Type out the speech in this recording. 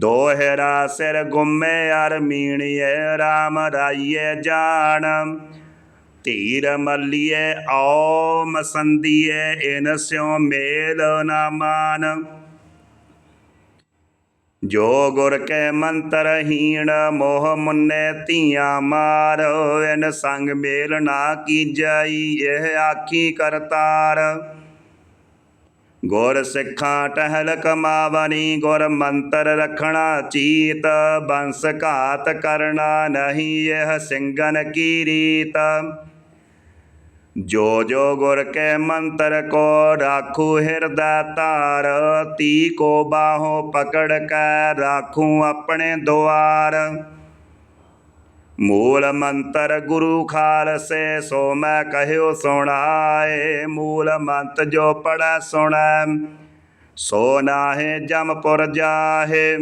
ਦੋਹਰਾ ਸਿਰ ਗੁੰਮੇ ਅਰ ਮੀਣੀਏ RAM ਰਾਈਏ ਜਾਣ। ਧੀਰ ਮੱਲੀਏ ਓ ਮਸੰਦੀਏ ਇਨ ਸਿਉ ਮੇਲ ਨਾ ਮਾਨ। ਜੋ ਗੁਰ ਕੇ ਮੰਤਰ ਹੀਣ, ਮੋਹ ਮੁੰਨੇ ਧੀਆਂ ਮਾਰ। ਇਨ ਸੰਗ ਮੇਲ ਨਾ ਕੀਜਈ ਇਹ ਆਖੀ ਕਰਤਾਰ। ਗੁਰ ਸਿੱਖਾਂ ਟਹਿਲ ਕਮਾਵਨੀ, ਗੁਰ ਮੰਤਰ ਰਖਣਾ ਚੀਤ, ਬੰਸ ਘਾਤ ਕਰਨਾ ਨਹੀਂ, ਇਹ ਸਿੰਘਨ ਕੀ ਰੀਤ? ਜੋ ਜੋ ਗੁਰ ਕੇ ਮੰਤਰ ਕੋ ਰਾਖੂ ਹਿਰਦਾ ਧਾਰ ਤੀ ਕੋ ਬਾਹੋਂ ਪਕੜ ਕੈ ਰਾਖੂ ਆਪਣੇ ਦੁਆਰ। ਮੂਲ ਮੰਤਰ ਗੁਰੂ ਖਾਲਸੇ ਸੋ ਮੈਂ ਕਹਿਓ ਸੁਣਾਏ ਮੂਲ ਮੰਤ ਜੋ ਪੜੈ ਸੁਣੈ, ਸੋ ਨਾਹੇ ਜਮਪੁਰ ਜਾਹੇ।